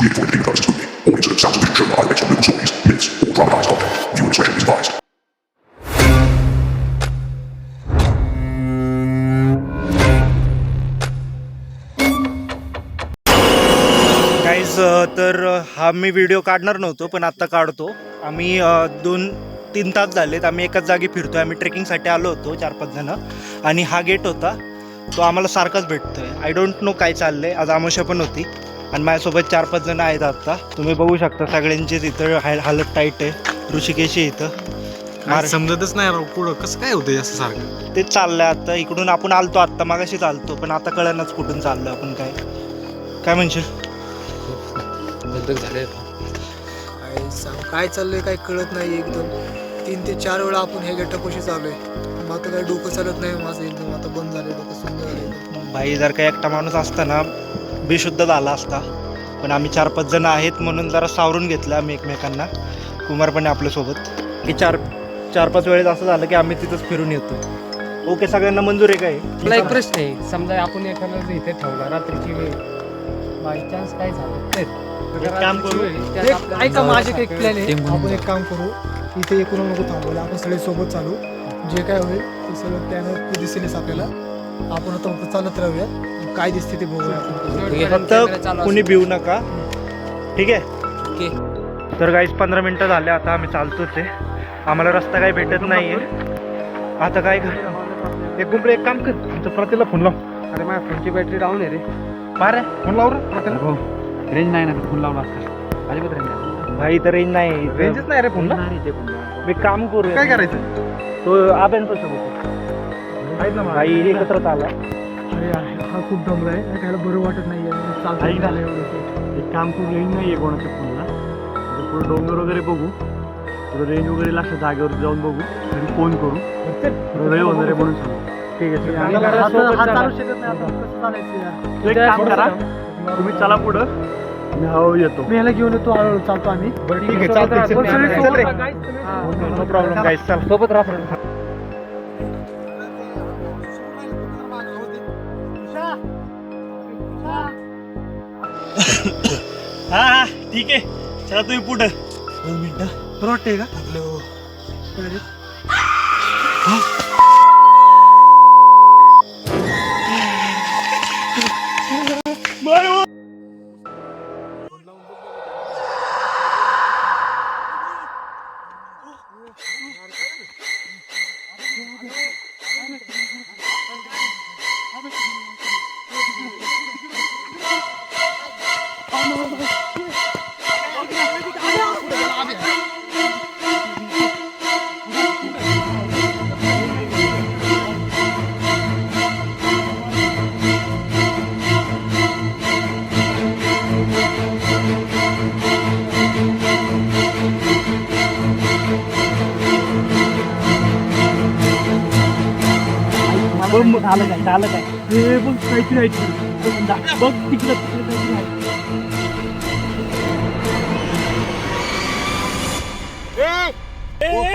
Use for anything about purposes only. All incident sounds of picture are IMAX on stories, myths, or dramatized content. Viewer discretion is advised. Guys तर हा मी video काढणार नव्हतो पण आत्ता काढतो आम्ही अ, दोन तीन तास झालेत आम्ही एकाच जागी फिरतो आम्ही ट्रेकिंगसाठी आलो होतो चार पाच जणं आणि हा गेट होता तो आम्हाला सारखाच भेटतोय आय डोंट नो काय चाललंय आज आमोशा पण होती आणि माझ्यासोबत चार पाच जणं आहेत आत्ता तुम्ही बघू शकता सगळ्यांचीच इथं हाय हालत टाईट आहे. ऋषिकेशी इथं. मार- समजतच नाही राव पुढं कसं काय होतं असं सारखं? तेच चाललंय आता. इकडून आपण आलतो आत्ता. मागाशी चालतो पण आता कळनाच कुठून चाललो आपण काय. काय म्हणशील? काय सांग काय चाललंय काय कळत नाही एकदम. तीन ते चार वेळा आपण हे गटापाशी चालू आहे मग आता काय डोकं चालत नाही माझं एकदम. आता बंद झालंय डोकं सुंदर झालंय. भाई जर का एकटा माणूस असताना बेशुद्ध झाला असता. पण आम्ही चार पाच जण आहेत म्हणून जरा सावरून घेतलं आम्ही एकमेकांना. कुमार पण आहे आपल्यासोबत की चार चार पाच वेळेस असं झालं की आम्ही तिथंच फिरून येतो. ओके सगळ्यांना मंजूर आहे काय? मला एक प्रश्न आहे. समजा आपण एखादा इथे ठेवला रात्रीची वेळ. बाय चान्स काय झालं? तर काम करू. एक ऐका माझे एक प्लॅन आहे. आपण एक काम करू. इथे एकूण नको थांबवलं आपण सगळे सोबत चालू. जे काय होईल ते सगळं प्लॅन दिसेलच आपल्याला. आपण आता चालत राहूया. काय दिसते ते बघूया आपण. फक्त कुणी. भिवू नका. ठीक आहे? ओके. तर गाईज पंधरा मिनटं झाले आता आम्ही चालतोच आहे. आम्हाला रस्ता काही भेटत नाहीये आता काय कर? एक गुंपळे एक काम कर. प्रतीला फोन लाव. अरे माझ्या फोनची बॅटरी डाऊन आहे रे. पारे फोन लाव रे. प्रतीला रेंज नाही ना फोन लावला असता. अजिबात रेंज नाही. भाई तर रेंज नाही. रेंजच नाही रे फोनला मी काम करू काय करायचं? तो आब्यांचा सोबत भाई एकत्रच आला अरे यार, हा खूप दमला आहे त्याला बरं वाटत नाही ऐक चालतं ना. झालं एवढं एक काम करू रेंज नाही आहे कोणाच्या फोनला पुढे डोंगर वगैरे बघू पुढे रेंज वगैरे लागतं जागेवर जाऊन बघू घरी फोन करू होणार आहे म्हणून सांगू ठीक आहे आहे. हा काम करा तुम्ही चला पुढं मी हळू येतो मी याला घेऊन येतो हळूहळू चालतो आम्ही ठीक आहे सोबत राहा, हा. ठीक आहे. चला तुम्ही पुढं. दोन मिनिटं. बरं वाटतंय का? आपलं झालं काय झालं काय हे बघ काहीतरी आहे तिकडे. बघ तिकडं तिकडं काहीतरी आहे.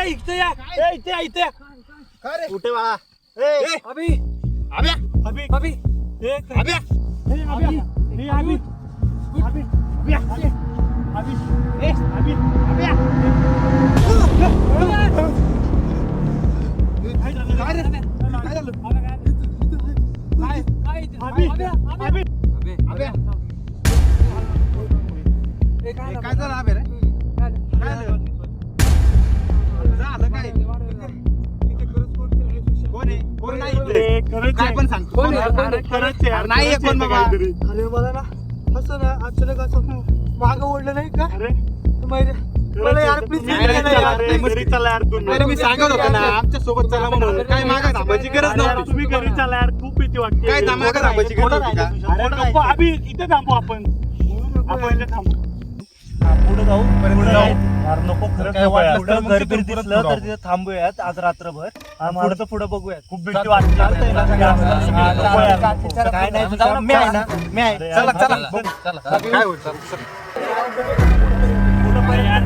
इथे या. इथे या, इथे. कुठे बाळा ए, अभि अभि. अभि अभि. अभि. अभि. अभि. काय झालं? काय झालं? काय? अभि. अभि. काय झालं? अबे रे? काय झालं? झालं? काय? कोण आहे? कोण नाही इथे? काय पण सांग. कोण आहे? कोण आहे? खरंच आहे. यार, नाही आहे खरंच कोण आहे बाबा. काहीतरी. अरे मला ना असं ना अचानक असं मागं ओढलं नाही का? अरे. माहिती मला यार प्लीज मी सांगत होतो ना आमच्यासोबत चला म्हणून. काय मागा थांबायची गरज नव्हती. तुम्ही घरी चला यार. भीती वाटते. काय थांबा थांबायची गरज होती का? अरे नको आम्ही इथे थांबू आपण. आपण इथे थांबू. हा, पुढे जाऊ पुढे जाऊ. यार नको खरंच काय नको वाटलं यार. तर पुढं तिथे थांबूयात आज रात्रभर. पुढचं पुढे बघूयात. खूप भीती वाटते. चालतंय ना? नको यार, चालतंय. नको. चालतंय. काय नाही जाऊ ना, मी आहे ना? मी आहे. अरे चला यार, चला. काय. पुढं पण यार,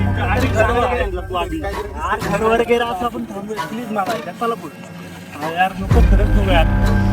तू गेला असं आपण थांबूया. प्लीज मला ऐका. चला पुढे. हा, यार नको खरंच नको यार.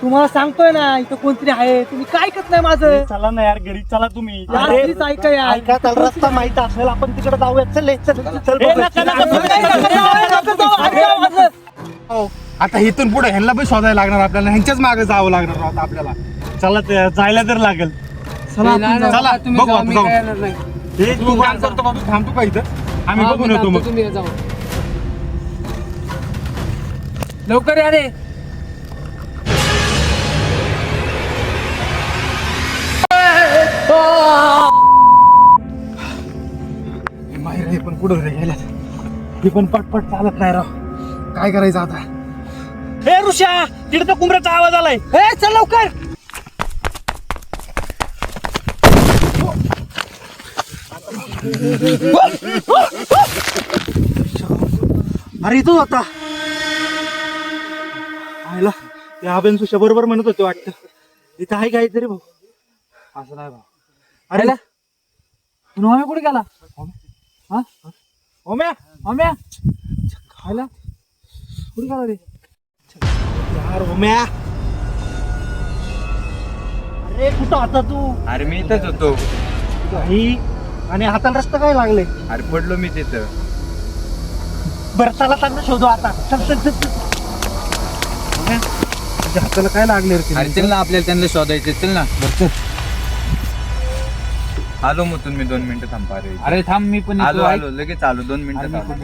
तुम्हाला सांगतोय ना इथं कोणतरी आहे. तुम्ही काय ऐकत नाही माझं. चला ना यार घरी चला तुम्ही. यार, please ऐका यार. ऐका चल रस्ता माहीत असेल आपण तिकडे जाऊया. चल चल चल ए, नका, नका, नका, नका, नका जाऊ, ऐका माझं. आता इथून पुढे ह्यांना पण शोधायला लागणार आपल्याला. ह्यांच्याच मागे जावं लागणार आता आपल्याला. चला ते जायला तर लागेल. चला, आपण जाऊ. चला, बघू आपण जाऊ. हे तू काम करतो थांबतो का इथं? आम्ही बघून येतो मग. तुम्ही जाऊ. लवकर या पुढे रे गेल्या हे पण पटपट चालत नाही राव. काय करायचं आता? हे ऋषा तिकडे तर कुंभऱ्याचा आवाज आलाय. ए, चल लवकर. अरे इथं होता. आयला या अभेन सुशा बरोबर म्हणत होते वाटतं. इथं आहे काहीतरी भाऊ. असं नाही भाऊ. अरे नोव्हे कुठे गेला? हा? ओम्या अम्या खायला? कुठे रे? यार ओम्या. अरे कुठं होता तू? अरे मी इथंच होतो. काही आणि हाताला रस्ता काय लागले? अरे पडलो मी तिथं. बरं चला चांगलं शोधू आता. चल चल चल चल. ओम्या, तुझ्या हाताला काय लागले रे अरे चल ना आपल्याला त्यांना शोधायचे चल ना. आलो मग तुम्ही दोन मिनिटं थांबा रे अरे थांब मी पण आलो येतो, ऐक. आलो लगेच आलो दोन मिनिटं. थांबा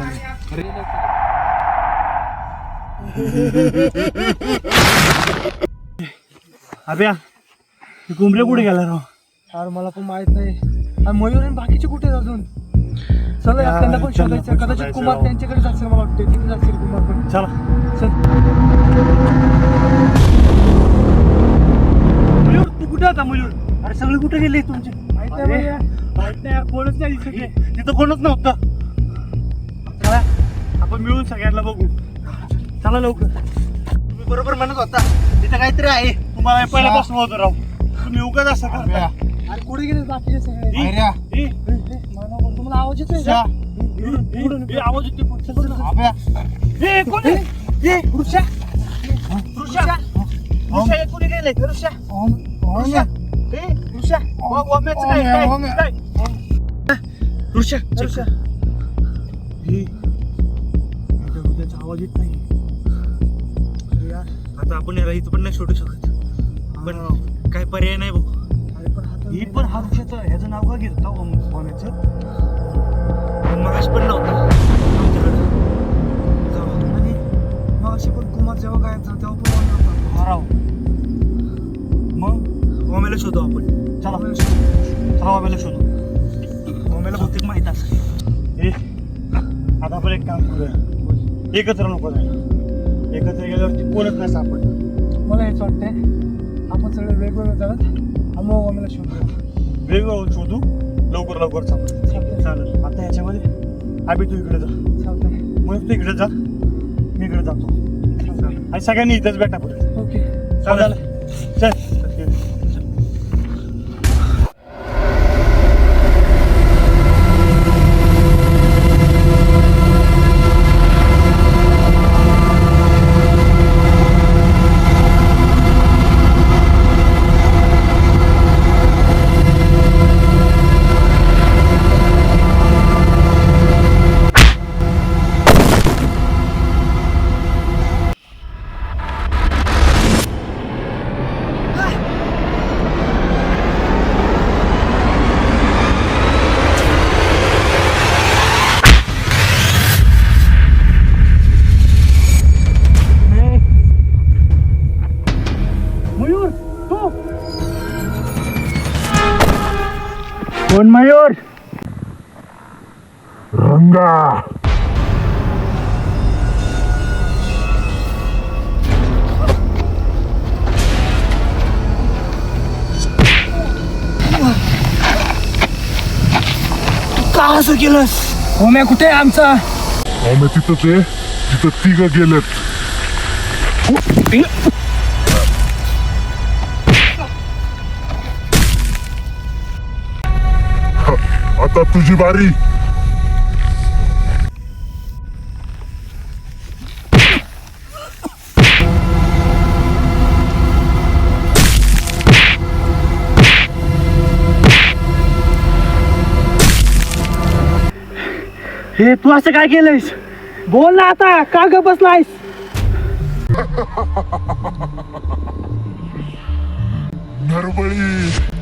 अभ्या हे कुठे गेला राव? यार मला पण माहीत नाही. आणि मयूर आणि बाकीचे कुठे आहेत अजून? चला यार, यार, त्यांना पण शोधायचं कदाचित शोधायचं कुमार राव. त्यांच्याकडेच असेल मला वाटतं तिथे असेल कुमार पण. चला. चल. मयूर तू कुठे होता मयूर? अरे सगळे कुठे गेले तुमचे? माहीत नाही. माहीत नाही कोणच तिथं कोणच नव्हतं. चला आपण मिळून सगळ्यांना बघू. चला लवकर. तुम्ही बरोबर म्हणत होता तिथं काहीतरी आहे. तुम्हाला पहिल्यापासून होतं राव. तुम्ही उगाच असं करता अरे कुठे गेले बाकीचे सगळे? तुम्हाला आवाज येतोय आवाज येते पण. चल, चल, चल. अभ्या, ए, कोण आहे? ऋषा. ऋषा. हे कुठे गेले? ऋषा. ऋषा. आवाज येत नाही आता आपण याला इथं पण नाही सोडू शकत पण काय पर्याय नाही भाऊ अरे पण हातात ही पण हा ऋषाचं ह्याचं नाव का घेत होता पण मगाशी पण नव्हतं एकत्र नको जायला. एकत्र गेल्यावरती कोणच नाही सापडलं मला हेच वाटतंय आपण सगळे वेगवेगळे मग आम्हाला शोधूया. वेगवेगळं शोधू लवकर लवकर सापडलं चालेल. आता याच्यामध्ये आम्ही तू इकडे जा. चालतंय. मग तू इकडे जा. मी इकडे जातो. आणि सगळ्यांनी इथंच भेटा पुढे. ओके. चालेल. चल. कोण मयूर? रंगा. का असं केलंस? होम्या कुठे आहे आमचा? तिथंच आहे. तिथं तिघ गेलेत. आता तुझी बारी. हे तू असं काय केलंयस? बोल ना आता का ग बसलायस नरबळी.